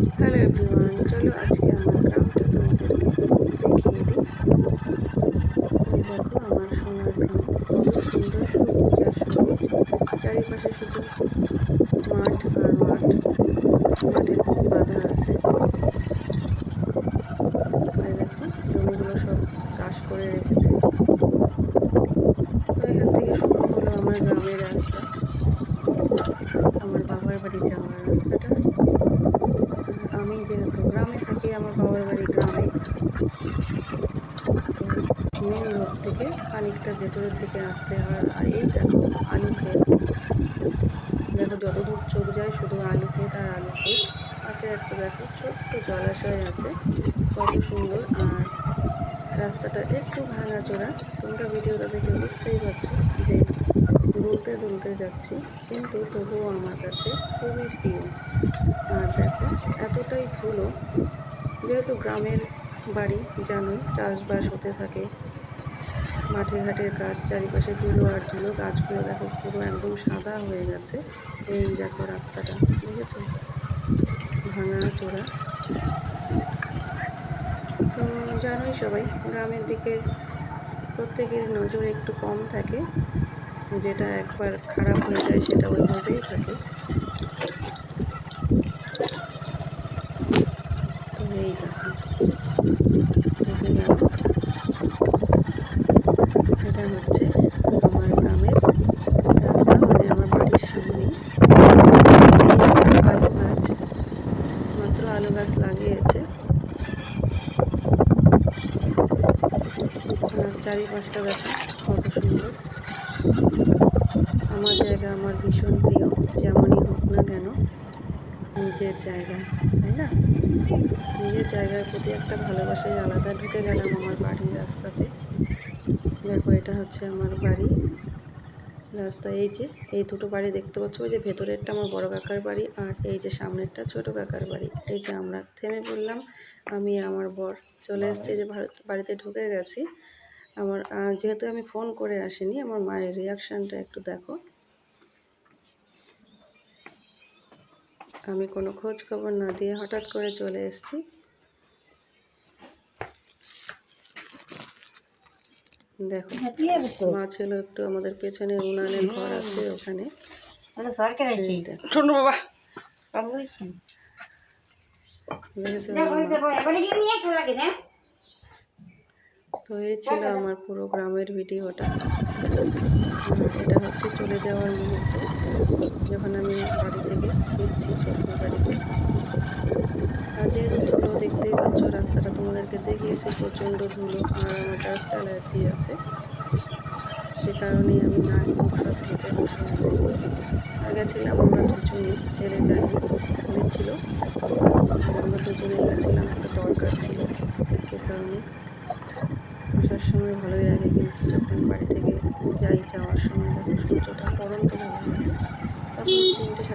Hello everyone, চলো আজকে আমার গ্রামটা তোমাদেরকে দেখিয়ে দিই। দেখো আমার সোনার গ্রাম। কত সুন্দর সবুজ আর সবুজ চারিপাশে শুধু মাঠ আর মাঠ। মাঠের বাধা আছে। দেখো, জমিগুলো সব চাষ করে রেখেছে। তো এখান থেকে শুরু হলো আমার গ্রামের রাস্তা। আমার বাবার বাড়ি যাওয়ার রাস্তাটা আমি যেহেতু গ্রামে থাকি আমার বাবার বাড়ি গ্রামে মেন রোড থেকে খানিকটা ভেতরের দিকে আসতে হয় আর এই দেখো আলু ক্ষেত দেখো যতদূর চোখ যায় শুধু আলু ক্ষেত আর আলু ক্ষেত পাশে একটা দেখো ছোট্ট জলাশয় আছে কত সুন্দর আর রাস্তাটা একটু ভাঙাচোরা তোমরা ভিডিওটা দেখে বুঝতেই পারছ যে দুলতে দুলতে যাচ্ছি কিন্তু তবুও আমার কাছে খুবই প্রিয়। আর দেখো, এতটাই ধুলো যেহেতু গ্রামের বাড়ি, জানোই চাষবাস হতে থাকে। মাঠে ঘাটের কাজ চারিপাশে ধুলো আর ধুলো, গাছগুলো দেখো পুরো একদম সাদা হয়ে গেছে। এই দেখো রাস্তাটা, দেখেছ? ভাঙা চোরা। তো জানোই সবাই, গ্রামের দিকে প্রত্যেকের নজর একটু কম থাকে। যেটা একবার খারাপ হয়ে যায়, সেটা ওইভাবেই থাকে তো এই দেখো দেখে গেল এটা হচ্ছে আমার গ্রামের রাস্তা আমার বাড়ির সামনে আলু গাছ মাত্র আলু গাছ লাগিয়েছে চারিপাশটা দেখো কত সুন্দর আমার জায়গা আমার ভীষণ প্রিয়, যেমনই হোক না কেন। নিজের জায়গা, তাই না? নিজের জায়গার প্রতি একটা ভালোবাসাই আলাদা। ঢুকে গেলাম আমার বাড়ির রাস্তাতে। দেখো, এটা হচ্ছে আমার বাড়ি। রাস্তা এই যে, এই দুটো বাড়ি দেখতে পাচ্ছ, ওই যে ভেতরেরটা আমার বড় কাকার বাড়ি আর এই যে সামনেরটা ছোট কাকার বাড়ি। এই যে আমরা থেমে পড়লাম, আমি, আমার বর চলে এসেছি যে বাড়িতে ঢুকে গেছি। আমার যেহেতু আমি ফোন করে আসিনি, আমার মায়ের রিয়াকশানটা একটু দেখো। আমি কোনো খোঁজ খবর না দিয়ে হঠাৎ করে চলে এসেছি। দেখো মা ছিল একটু আমাদের পেছনে উনানের ঘর আছে ওখানে। বাবা। না তো এই ছিল আমার পুরো গ্রামের ভিডিওটা। এটা হচ্ছে চলে যাওয়ার মুহূর্ত। যখন আমি বাড়ি থেকে ফিরছি শ্বশুর বাড়িতে। কাজে ধুলো দেখতেই পাচ্ছ, রাস্তাটা তোমাদেরকে দেখিয়েছি, প্রচণ্ড ধুলো আর আমার ডাস্ট অ্যালার্জি আছে। সে কারণেই আমি না মুখ খেতে বসে আছি। আগে গেছিলাম আমরা দুজনেই ছেড়ে ছেলে ছিল আমরা দুজনেই গেছিলাম একটা দরকার ছিল সে কারণে আসার সময় ভালোই লাগে কিন্তু যখন বাড়ি থেকে যাই যাওয়ার সময় দেখো সূর্যটা পরন্ত তখন তিনটে